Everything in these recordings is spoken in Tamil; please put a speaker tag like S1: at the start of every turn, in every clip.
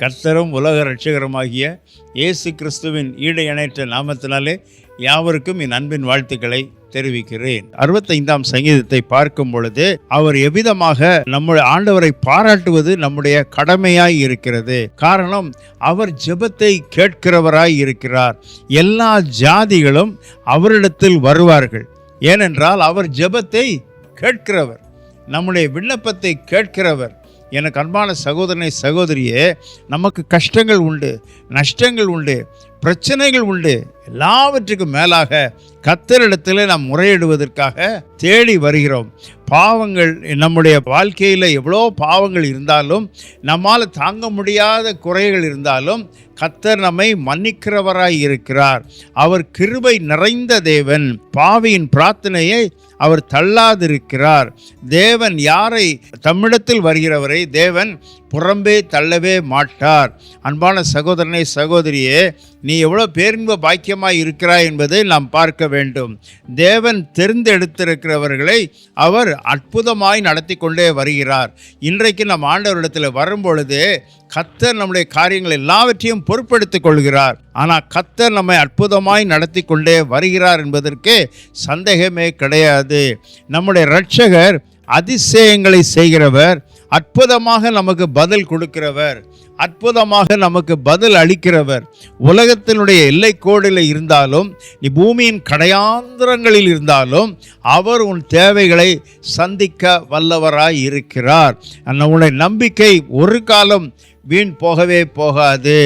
S1: கர்த்தரும் உலக ரட்சகருமாகிய இயேசு கிறிஸ்துவின் ஈடு இணைற்ற நாமத்தினாலே யாவருக்கும் என் அன்பின் வாழ்த்துக்களை தெரிவிக்கிறேன். அறுபத்தைந்தாம் சங்கீதத்தை பார்க்கும் பொழுது அவர் எவ்விதமாக நம்முடைய ஆண்டவரை பாராட்டுவது நம்முடைய கடமையாய் இருக்கிறது. காரணம் அவர் ஜெபத்தை கேட்கிறவராய் இருக்கிறார். எல்லா ஜாதிகளும் அவரிடத்தில் வருவார்கள். ஏனென்றால் அவர் ஜெபத்தை கேட்கிறவர். நம்முடைய விண்ணப்பத்தை கேட்கிறவர். எனக்கு அன்பான சகோதரனை சகோதரியே நமக்கு கஷ்டங்கள் உண்டு நஷ்டங்கள் உண்டு. பிரச்சனைகள் உண்டு. எல்லாவற்றுக்கும் மேலாக கத்தரிடத்தில் நாம் முறையிடுவதற்காக தேடி வருகிறோம். பாவங்கள் நம்முடைய வாழ்க்கையில் எவ்வளோ பாவங்கள் இருந்தாலும் நம்மால் தாங்க முடியாத குறைகள் இருந்தாலும் கத்தர் நம்மை மன்னிக்கிறவராய் இருக்கிறார். அவர் கிருபை நிறைந்த தேவன். பாவியின் பிரார்த்தனையை அவர் தள்ளாதிருக்கிறார். தேவன் யாரை தம்மிடத்தில் வருகிறவரை தேவன் புறம்பே தள்ளவே மாட்டார். அன்பான சகோதரனை சகோதரியே நீ எவ்வளோ பேரின்ப பாக்கியமாக இருக்கிறாய் என்பதை நாம் பார்க்க வேண்டும். தேவன் தெரிந்தெடுத்திருக்கிறவர்களை அவர் அற்புதமாய் நடத்தி கொண்டே வருகிறார். இன்றைக்கு நம் ஆண்டவரிடத்தில் வரும்பொழுது கத்தர் நம்முடைய காரியங்கள் எல்லாவற்றையும் பொறுப்படுத்திக் கொள்கிறார். ஆனால் கத்தர் நம்மை அற்புதமாய் நடத்தி கொண்டே வருகிறார் என்பதற்கு சந்தேகமே கிடையாது. நம்முடைய இரட்சகர் அதிசயங்களை செய்கிறவர் அற்புதமாக நமக்கு பதில் கொடுக்கிறவர் அற்புதமாக நமக்கு பதில் அளிக்கிறவர். உலகத்தினுடைய எல்லைக்கோடில் இருந்தாலும் நீ பூமியின் கடையாந்திரங்களில் இருந்தாலும் அவர் உன் தேவைகளை சந்திக்க வல்லவராய் இருக்கிறார். அந்த உன்னுடைய நம்பிக்கை ஒரு காலம் வீண் போகவே போகாது.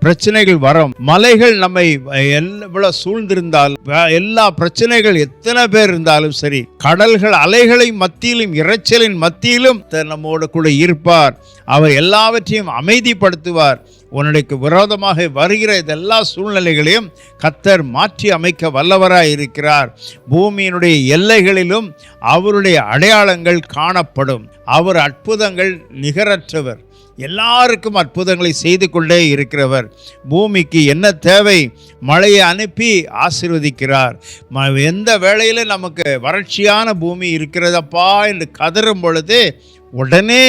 S1: பிரச்சனைகள் வரும். மலைகள் நம்மை எவ்வளோ சூழ்ந்திருந்தால் எல்லா பிரச்சனைகள் எத்தனை பேர் இருந்தாலும் சரி கடல்கள் அலைகளை மத்தியிலும் இரைச்சலின் மத்தியிலும் நம்மோடு கூட இருப்பார். அவர் எல்லாவற்றையும் அமைதிப்படுத்துவார். உன்னுடைய விரோதமாக வருகிற இதெல்லா சூழ்நிலைகளையும் கத்தர் மாற்றி அமைக்க வல்லவராய் இருக்கிறார். பூமியினுடைய எல்லைகளிலும் அவருடைய அடையாளங்கள் காணப்படும். அவர் அற்புதங்கள் நிகரற்றவர். எல்லாருக்கும் அற்புதங்களை செய்து கொண்டே இருக்கிறவர். பூமிக்கு என்ன தேவை? மழையை அனுப்பி ஆசிர்வதிக்கிறார். எந்த வேளையில் நமக்கு வறட்சியான பூமி இருக்கிறதப்பா என்று கதறும் பொழுது உடனே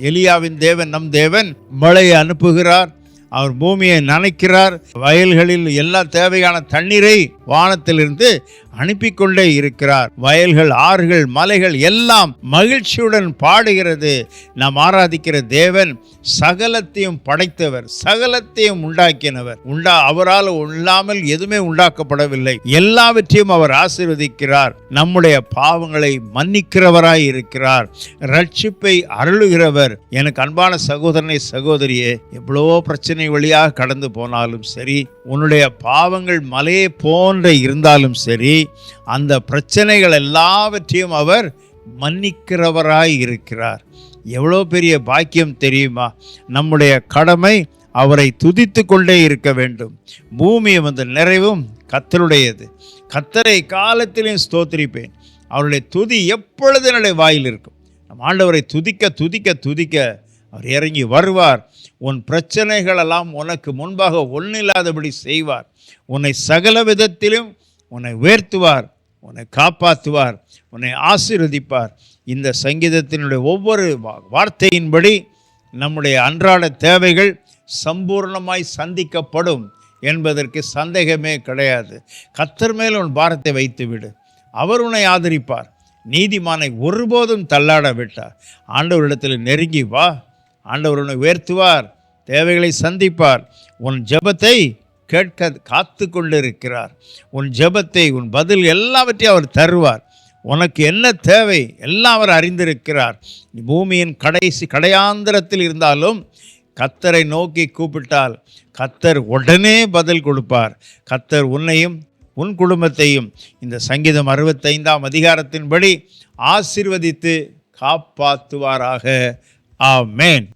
S1: எலியாவின் தேவன் நம் தேவன் மழையை அனுப்புகிறார் அவர் பூமியை நனைக்கிறார். வயல்களில் எல்லா தேவையான தண்ணீரை வானத்திலிருந்து அனுப்பி கொண்டே இருக்கிறார். வயல்கள் ஆறுகள் மலைகள் எல்லாம் மகிழ்ச்சியுடன் பாடுகிறது. நாம் ஆராதிக்கிற தேவன் சகலத்தையும் படைத்தவர் சகலத்தையும் உண்டாக்கினவர். உண்டா அவரால் இல்லாமல் எதுவுமே உண்டாக்கப்படவில்லை. எல்லாவற்றையும் அவர் ஆசீர்வதிக்கிறார். நம்முடைய பாவங்களை மன்னிக்கிறவராய் இருக்கிறார். ரட்சிப்பை அருளுகிறவர். எனக்கு அன்பான சகோதரனை சகோதரியே எவ்வளவோ பிரச்சனை வழியாக கடந்து போனாலும் சரி உன்னுடைய பாவங்கள் மலையை போன்ற இருந்தாலும் சரி அந்த பிரச்சனைகள் எல்லாவற்றையும் அவர் மன்னிக்கிறவராய் இருக்கிறார். எவ்வளோ பெரிய பாக்கியம் தெரியுமா? நம்முடைய கடமை அவரை துதித்து கொண்டே இருக்க வேண்டும். பூமி வந்து நிறைவும் கத்தருடையது. கத்தரை காலத்திலையும் ஸ்தோத்திரிப்பேன். அவருடைய துதி எப்பொழுது என்னுடைய வாயில் இருக்கும்? நம் ஆண்டவரை துதிக்க துதிக்க துதிக்க அவர் இறங்கி வருவார். உன் பிரச்சனைகளெல்லாம் உனக்கு முன்பாக ஒன்றில்லாதபடி செய்வார். உன்னை சகல விதத்திலும் உன்னை உயர்த்துவார் உன்னை காப்பாற்றுவார் உன்னை ஆசீர்வதிப்பார். இந்த சங்கீதத்தினுடைய ஒவ்வொரு வார்த்தையின்படி நம்முடைய அன்றாட தேவைகள் சம்பூர்ணமாய் சந்திக்கப்படும் என்பதற்கு சந்தேகமே கிடையாது. கத்தர் மேல் உன் பாரத்தை வைத்து விடு அவர் உன்னை ஆதரிப்பார். நீதிமானை ஒருபோதும் தள்ளாட விட்டார் ஆண்டவரிடத்தில் நெருங்கி வா. ஆண்டவர் உன்னை உயர்த்துவார். தேவைகளை சந்திப்பார். உன் ஜபத்தை கேட்க காத்து கொண்டிருக்கிறார் உன் ஜெபத்தை உன் பதில் எல்லாவற்றையும் அவர் தருவார். உனக்கு என்ன தேவை எல்லாம் அவர் அறிந்திருக்கிறார். பூமியின் கடைசி கடையாந்திரத்தில் இருந்தாலும் கத்தரை நோக்கி கூப்பிட்டால் கத்தர் உடனே பதில் கொடுப்பார். கத்தர் உன்னையும் உன் குடும்பத்தையும் இந்த சங்கீதம் அறுபத்தைந்தாம் அதிகாரத்தின்படி ஆசிர்வதித்து காப்பாற்றுவாராக. ஆமேன்.